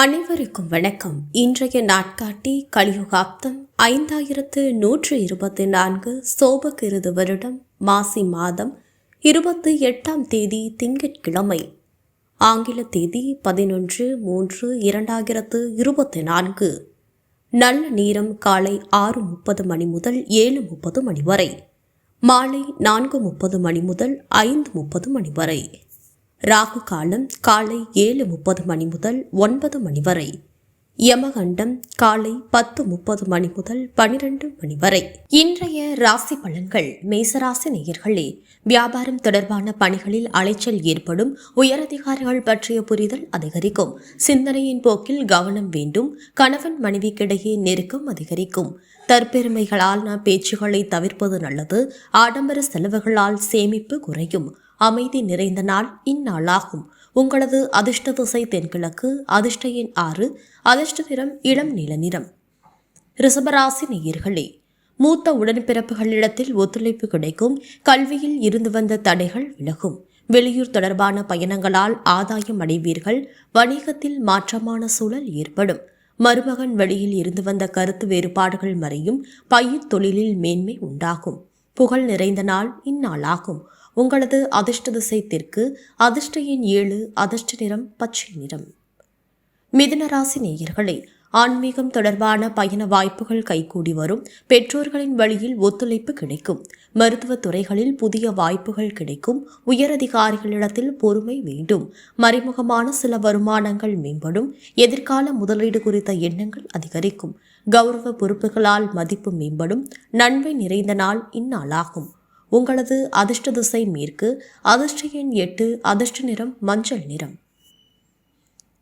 அனைவருக்கும் வணக்கம். இன்றைய நாட்காட்டி கலியுகாப்தம் ஐந்தாயிரத்து நூற்று இருபத்தி நான்கு சோபகிருது வருடம் மாசி மாதம் இருபத்தி எட்டாம் தேதி திங்கட்கிழமை. ஆங்கில தேதி பதினொன்று மூன்று இரண்டாயிரத்து இருபத்தி நான்கு. நல்ல நேரம் காலை ஆறு முப்பது மணி முதல் ஏழு முப்பது மணி வரை. மாலை நான்கு முப்பது மணி முதல் ஐந்து முப்பது மணி வரை. ராகு காலம் காலை ஏழு முப்பது மணி முதல் ஒன்பது மணி வரை. யமகண்டம் காலை பத்து முப்பது மணி முதல் பனிரெண்டு மணி வரை. இன்றைய ராசி பலன்கள் மேசராசி நேயர்களே வியாபாரம் தொடர்பான பணிகளில் அலைச்சல் ஏற்படும் உயரதிகாரிகள் பற்றிய புரிதல் அதிகரிக்கும் சிந்தனையின் போக்கில் கவனம் வேண்டும் கணவன் மனைவிக்கிடையே நெருக்கம் அதிகரிக்கும். தற்பெருமைகளால் பேச்சுகளை தவிர்ப்பது நல்லது ஆடம்பர செலவுகளால் சேமிப்பு குறையும் அமைதி நிறைந்த நாள் இந்நாளாகும். உங்களது அதிர்ஷ்ட திசை தென்கிழக்கு அதிர்ஷ்ட எண் ஆறு அதிர்ஷ்ட நிறம் இளம் நீல நிறம். ரிசபராசி நேயர்களே மூத்த உடன்பிறப்புகளிடத்தில் ஒத்துழைப்பு கிடைக்கும் கல்வியில் இருந்து வந்த தடைகள் விலகும். வெளியூர் தொடர்பான பயணங்களால் ஆதாயம் அடைவீர்கள் வணிகத்தில் மாற்றமான சூழல் ஏற்படும். மருமகன் வழியில் இருந்து வந்த கருத்து வேறுபாடுகள் மறையும் பயிர் தொழிலில் மேன்மை உண்டாகும். புகழ் நிறைந்த நாள் இந்நாளாகும். உங்களது அதிர்ஷ்ட திசை தெற்கு அதிர்ஷ்ட எண் ஏழு அதிர்ஷ்ட நிறம் பச்சை நிறம். மிதுன ராசி நேயர்களே ஆன்மீகம் தொடர்பான பயண வாய்ப்புகள் கைகூடி வரும். பெற்றோர்களின் வழியில் ஒத்துழைப்பு கிடைக்கும். மருத்துவ துறைகளில் புதிய வாய்ப்புகள் கிடைக்கும். உயரதிகாரிகளிடத்தில் பொறுமை வேண்டும். மறைமுகமான சில வருமானங்கள் மேம்படும். எதிர்கால முதலீடு குறித்த எண்ணங்கள் அதிகரிக்கும். கௌரவ பொறுப்புகளால் மதிப்பு மேம்படும். நன்மை நிறைந்த நாள் இந்நாளாகும். உங்களது அதிர்ஷ்ட திசை மேற்கு அதிர்ஷ்ட எண் எட்டு அதிர்ஷ்ட நிறம் மஞ்சள் நிறம்.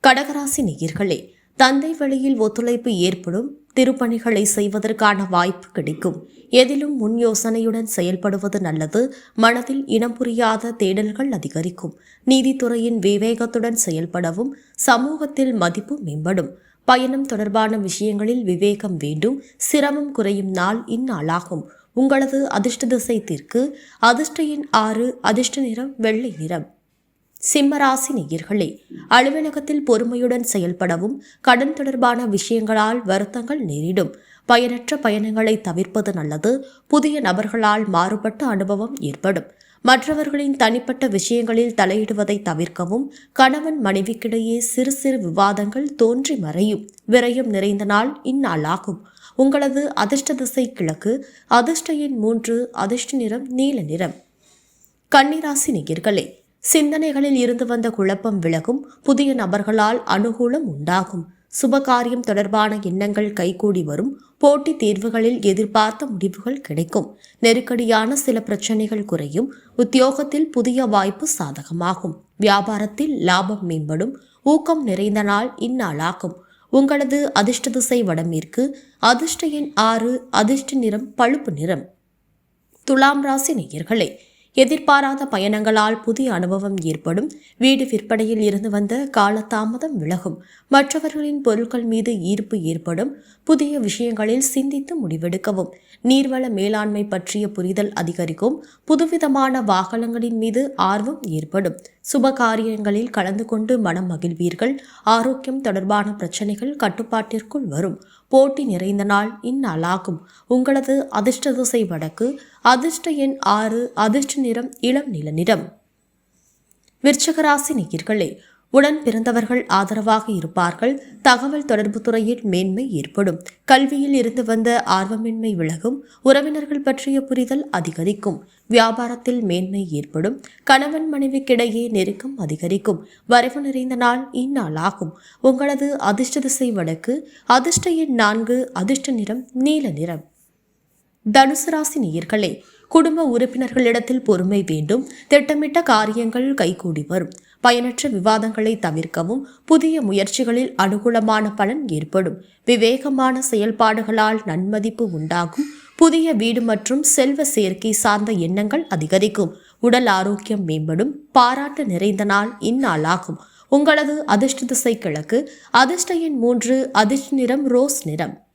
கடகராசி நேயர்களே தந்தை வழியில் ஒத்துழைப்பு ஏற்படும் திருப்பணிகளை செய்வதற்கான வாய்ப்பு கிடைக்கும். எதிலும் முன் யோசனையுடன் செயல்படுவது நல்லது மனதில் இனம் புரியாத தேடல்கள் அதிகரிக்கும். நீதித்துறையின் விவேகத்துடன் செயல்படவும் சமூகத்தில் மதிப்பு மேம்படும். பயணம் தொடர்பான விஷயங்களில் விவேகம் வேண்டும் சிரமம் குறையும் நாள் இந்நாளாகும். உங்களது அதிர்ஷ்ட திசை தீர்க்கு அதிர்ஷ்ட எண் ஆறு அதிர்ஷ்ட நிறம் வெள்ளை நிறம். சிம்மராசி நேயர்களே அலுவலகத்தில் பொறுமையுடன் செயல்படவும் கடன் தொடர்பான விஷயங்களால் வருத்தங்கள் நேரிடும். பயனற்ற பயணங்களை தவிர்ப்பது நல்லது. புதிய நபர்களால் மாறுபட்ட அனுபவம் ஏற்படும். மற்றவர்களின் தனிப்பட்ட விஷயங்களில் தலையிடுவதை தவிர்க்கவும் கணவன் மனைவிக்கிடையே சிறு சிறு விவாதங்கள் தோன்றி மறையும். விரயம் நிறைந்த நாள் இந்நாளாகும். உங்களது அதிர்ஷ்ட திசை கிழக்கு அதிர்ஷ்ட எண் மூன்று அதிர்ஷ்ட நிறம் நீல நிறம். கன்னிராசி நேயர்களே சிந்தனைகளில் இருந்து வந்த குழப்பம் விலகும் புதிய நபர்களால் அனுகூலம் உண்டாகும். சுபகாரியம் தொடர்பான எண்ணங்கள் கைகூடி வரும். போட்டி தேர்வுகளில் எதிர்பார்த்த முடிவுகள் கிடைக்கும். நெருக்கடியான சில பிரச்சனைகள் குறையும். உத்தியோகத்தில் புதிய வாய்ப்பு சாதகமாகும். வியாபாரத்தில் லாபம் மேம்படும். ஊக்கம் நிறைந்த நாள் இந்நாளாகும். உங்களது அதிர்ஷ்ட திசை வடமேற்கு. அதிர்ஷ்ட எண் ஆறு. அதிர்ஷ்ட நிறம் பழுப்பு நிறம். துலாம் ராசி நேயர்களே எதிர்பாராத பயணங்களால் புதிய அனுபவம் ஏற்படும். வீடு விற்பனையில் இருந்து வந்த காலதாமதம் விலகும். மற்றவர்களின் பொருட்கள் மீது ஈர்ப்பு ஏற்படும். புதிய விஷயங்களில் சிந்தித்து முடிவெடுக்கவும். நீர்வள மேலாண்மை பற்றிய புரிதல் அதிகரிக்கும். புதுவிதமான வாகனங்களின் மீது ஆர்வம் ஏற்படும். சுப காரியங்களில் கலந்து கொண்டு மனம் மகிழ்வீர்கள். ஆரோக்கியம் தொடர்பான பிரச்சனைகள் கட்டுப்பாட்டிற்குள் வரும். போட்டி நிறைந்த நாள் இந்நாளாகும். உங்களது அதிர்ஷ்ட திசை வடக்கு அதிர்ஷ்ட எண் ஆறு அதிர்ஷ்ட நிறம் இளம் நில நிறம் விருச்சகராசி நேயர்களே உடன் பிறந்தவர்கள் ஆதரவாக இருப்பார்கள். தகவல் தொடர்பு துறையில் மேன்மை ஏற்படும். கல்வியில் இருந்து வந்த ஆர்வமின்மை விலகும். உறவினர்கள் பற்றிய புரிதல் அதிகரிக்கும். வியாபாரத்தில் மேன்மை ஏற்படும். கணவன் மனைவிக்கிடையே நெருக்கம் அதிகரிக்கும். வரைவு நிறைந்த நாள் இந்நாளாகும். உங்களது அதிர்ஷ்ட திசை வடக்கு. அதிர்ஷ்ட எண் நான்கு. அதிர்ஷ்ட நிறம் நீல நிறம். தனுசு ராசி நேயர்களே குடும்ப உறுப்பினர்களிடத்தில் பொறுமை வேண்டும் திட்டமிட்ட காரியங்கள் கைகூடி வரும். பயனற்ற விவாதங்களை தவிர்க்கவும் புதிய முயற்சிகளில் அனுகூலமான பலன் ஏற்படும். விவேகமான செயல்பாடுகளால் நன்மதிப்பு உண்டாகும். புதிய வீடு மற்றும் செல்வ சேர்க்கை சார்ந்த எண்ணங்கள் அதிகரிக்கும். உடல் ஆரோக்கியம் மேம்படும். பாராட்டு நிறைந்த நாள் இந்நாளாகும். உங்களது அதிர்ஷ்ட திசை கிழக்கு. அதிர்ஷ்ட எண் மூன்று அதிர்ஷ்ட நிறம் ரோஸ் நிறம்.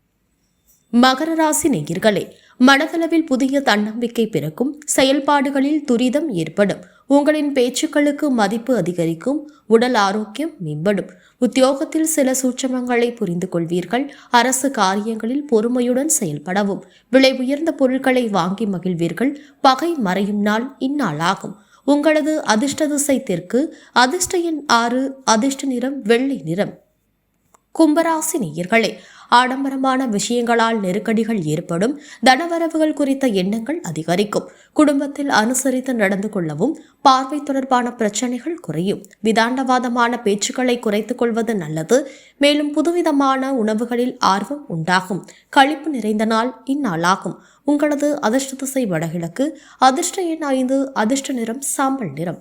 மகர ராசி நேயர்களே மனதளவில் புதிய தன்னம்பிக்கை பிறக்கும் செயல்பாடுகளில் துரிதம் ஏற்படும் உங்களின் பேச்சுக்களுக்கு மதிப்பு அதிகரிக்கும் உடல் ஆரோக்கியம் மேம்படும் உத்தியோகத்தில் சில சூட்சமங்களை புரிந்து கொள்வீர்கள் அரசு காரியங்களில் பொறுமையுடன் செயல்படவும் விலை உயர்ந்த பொருட்களை வாங்கி மகிழ்வீர்கள் பகை மறையும் நாள் இந்நாளாகும். உங்களது அதிர்ஷ்ட திசை தெற்கு அதிர்ஷ்ட எண் ஆறு அதிர்ஷ்ட நிறம் வெள்ளை நிறம். கும்பராசி நேயர்களே ஆடம்பரமான விஷயங்களால் நெருக்கடிகள் ஏற்படும் தனவரவுகள் குறித்த எண்ணங்கள் அதிகரிக்கும். குடும்பத்தில் அனுசரித்து நடந்து கொள்ளவும் பார்வை தொடர்பான பிரச்சனைகள் குறையும். விதாண்டவாதமான பேச்சுக்களை குறைத்துக் கொள்வது நல்லது. மேலும் புதுவிதமான உணவுகளில் ஆர்வம் உண்டாகும். கழிப்பு நிறைந்த நாள் இந்நாளாகும். உங்களது அதிர்ஷ்ட திசை வடகிழக்கு அதிர்ஷ்ட எண் ஐந்து அதிர்ஷ்ட நிறம் சாம்பல் நிறம்.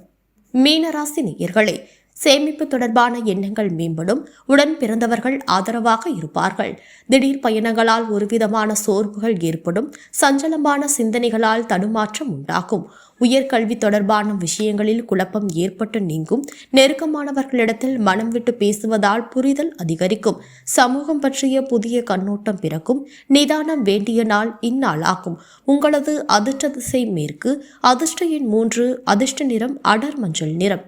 மீனராசி நேயர்களே சேமிப்பு தொடர்பான எண்ணங்கள் மேம்படும். உடன் பிறந்தவர்கள் ஆதரவாக இருப்பார்கள். திடீர் பயணங்களால் ஒருவிதமான சோர்வுகள் ஏற்படும். சஞ்சலமான சிந்தனைகளால் தடுமாற்றம் உண்டாகும். உயர்கல்வி தொடர்பான விஷயங்களில் குழப்பம் ஏற்பட்டு நீங்கும். நெருக்கமானவர்களிடத்தில் மனம் விட்டு பேசுவதால் புரிதல் அதிகரிக்கும். சமூகம் பற்றிய புதிய கண்ணோட்டம் பிறக்கும். நிதானம் வேண்டிய நாள் இந்நாளாகும். உங்களது அதிர்ஷ்ட திசை மேற்கு. அதிர்ஷ்ட எண் மூன்று அதிர்ஷ்ட நிறம் அடர் மஞ்சள் நிறம்.